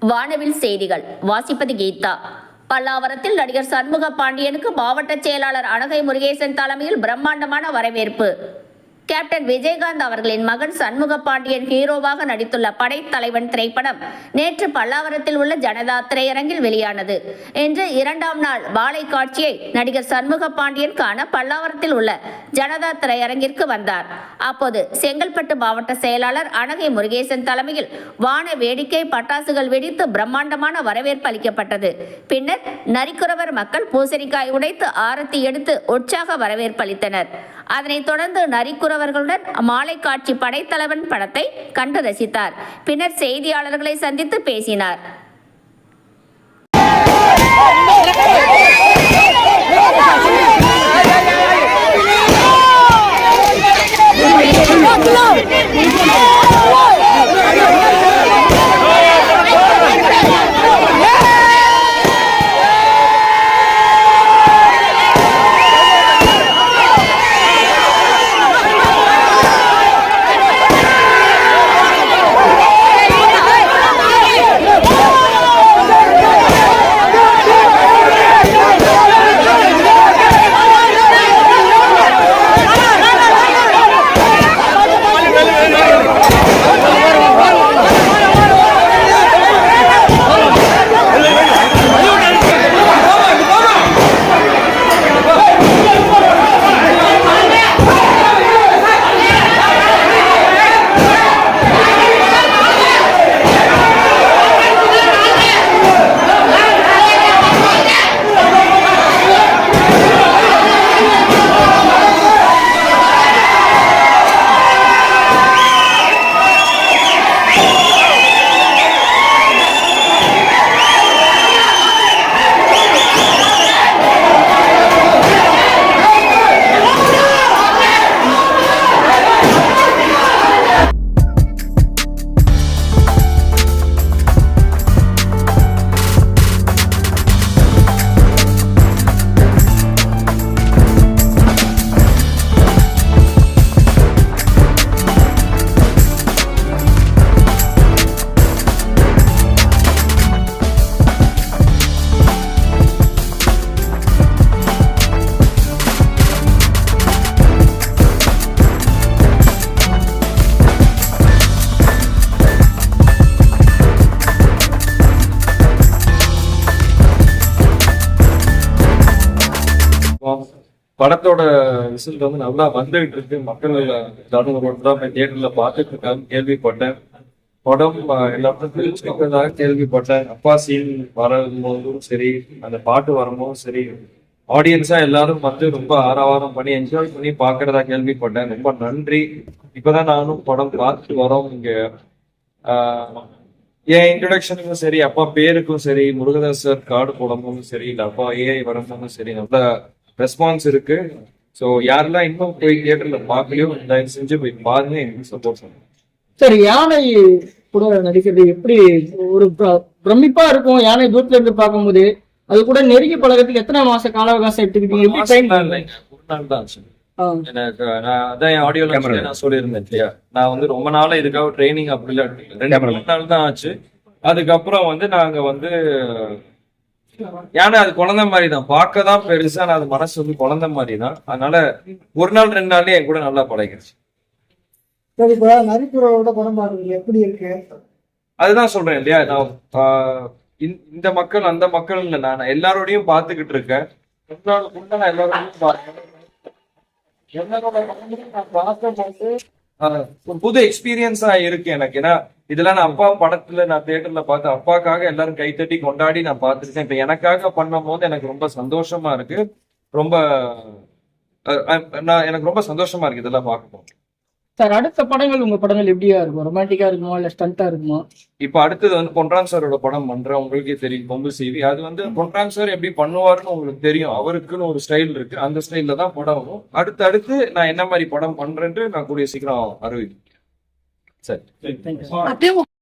வானவில் செய்திகள். வாசிப்பது கீதா. பல்லாவரத்தில் நடிகர் சண்முக பாண்டியனுக்கு மாவட்ட செயலாளர் அனகை முருகேசன் தலைமையில் பிரம்மாண்டமான வரவேற்பு. கேப்டன் விஜயகாந்த் அவர்களின் மகன் சண்முக பாண்டியன் ஹீரோவாக நடித்துள்ள படைத்தலைவன் திரைப்படம் நேற்று பல்லாவரத்தில் உள்ள ஜனதா திரையரங்கில் வெளியானது. இன்று இரண்டாம் நாள் வாழை காட்சியை நடிகர் சண்முக பாண்டியன் காண பல்லாவரத்தில் உள்ள ஜனதா திரையரங்கிற்கு வந்தார். அப்போது செங்கல்பட்டு மாவட்ட செயலாளர் அனகை முருகேசன் தலைமையில் வான வேடிக்கை பட்டாசுகள் வெடித்து பிரம்மாண்டமான வரவேற்பு அளிக்கப்பட்டது. பின்னர் நரிக்குறவர் மக்கள் பூசணிக்காய் உடைத்து ஆரத்தி எடுத்து உற்சாக வரவேற்பு அளித்தனர். அதனைத் தொடர்ந்து நரிக்குறவர்களுடன் மாலை காட்சி படைத்தலைவன் படத்தை கண்டு ரசித்தார். பின்னர் செய்தியாளர்களை சந்தித்து பேசினார். படத்தோட ரிசல்ட் வந்து நல்லா வந்துகிட்டு இருக்கு. மக்கள் எல்லாரும் தான் தியேட்டர்ல பார்த்துட்டு இருக்காங்க கேள்விப்பட்டேன். படம் எல்லாத்தையும் தெரிஞ்சுக்கிறதாக கேள்விப்பட்டேன். அப்பா சீன் வரும்போதும் சரி அந்த பாட்டு வரும்போதும் சரி ஆடியன்ஸா எல்லாரும் வந்து ரொம்ப ஆரவாரம் பண்ணி என்ஜாய் பண்ணி பாக்குறதா கேள்விப்பட்டேன். ரொம்ப நன்றி. இப்பதான் நானும் படம் பார்த்து வரோம் இங்க. ஆஹ், என் இன்ட்ரடக்ஷனுக்கும் சரி அப்பா பேருக்கும் சரி முருகதாஸ் சார் கார்டு சரி இல்ல அப்பா ஏஐ வரும்போதும் சரி நல்ல ரெஸ்பான்ஸ் இருக்கு. ஸோ யாரெல்லாம் இன்னும் போய் தியேட்டர்ல பார்க்கலையோ தயவு செஞ்சு போய் பாருங்க எனக்கு சப்போர்ட் பண்ணுங்க. சரி யானை கூட நடிக்கிறது எப்படி? ஒரு பிர- பிரமிப்பா இருக்கும் யானை தூரத்துல இருந்து பார்க்கும்போது. அது கூட நெருங்கி பழகத்துக்கு எத்தனை மாச கால அவகாசம் எடுத்துக்கிட்டீங்க? எப்படி. ஒரு நாள் தான் ஆச்சு எனக்கு நான் அதான் என் ஆடியோ நான் சொல்லியிருந்தேன் இல்லையா? நான் வந்து ரொம்ப நாளா இதுக்காக ட்ரைனிங் அப்படிலாம் எடுக்கல. ரெண்டு மூணு நாள் தான் ஆச்சு. அதுக்கப்புறம் வந்து நாங்க வந்து ஏன்னா அது குழந்தை மாதிரி தான் பார்க்க தான் பெருசா நான் அது மனசு வந்து குழந்தை மாதிரி தான் அதனால ஒரு நாள் ரெண்டு நாள்லயே என் கூட நல்லா பழகிருச்சு. சரி இப்ப நரிப்புறவோட படம் பாருங்க. எப்படி இருக்கு? அதுதான் சொல்றேன் இல்லையா? நான் இந்த- மக்கள் அந்த மக்கள் இல்ல. நான் எல்லாரோடையும் பார்த்துக்கிட்டு இருக்கேன். முன்னாள் முன்னாள் நான் எல்லாரோடையும் பார்க்கிறேன். எல்லாரோட நான் பார்க்கும்போது, ஒரு புது எக்ஸ்பீரியன்ஸா இருக்கு எனக்கு. ஏன்னா இதெல்லாம் நான் அப்பா படத்துல நான் தியேட்டர்ல பார்த்து அப்பாக்காக எல்லாரும் கைத்தட்டி கொண்டாடி நான் பார்த்துருக்கேன். இப்ப எனக்காக பண்ணும் போது எனக்கு ரொம்ப சந்தோஷமா இருக்கு. ரொம்ப நான் எனக்கு ரொம்ப சந்தோஷமா இருக்கு இதெல்லாம் பார்க்கும்போது. சார் அடுத்த படங்கள் உங்க படங்கள் எப்படியா இருக்கும்? ரொமான்டிக்கா இருக்குமா இல்ல ஸ்டண்டா இருக்குமா? இப்ப அடுத்தது வந்து பொன்ராம் சாரோட படம் பண்றேன். உங்களுக்கே தெரியும் பொம்பு செய்தி அது வந்து பொன்ராம் சார் எப்படி பண்ணுவாருன்னு உங்களுக்கு தெரியும். அவருக்குன்னு ஒரு ஸ்டைல் இருக்கு. அந்த ஸ்டைல்ல தான் படம் வரும். அடுத்து அடுத்து நான் என்ன மாதிரி படம் பண்றேன்ட்டு நான் கூடிய சீக்கிரம் அறிவிக்கிறேன் Até o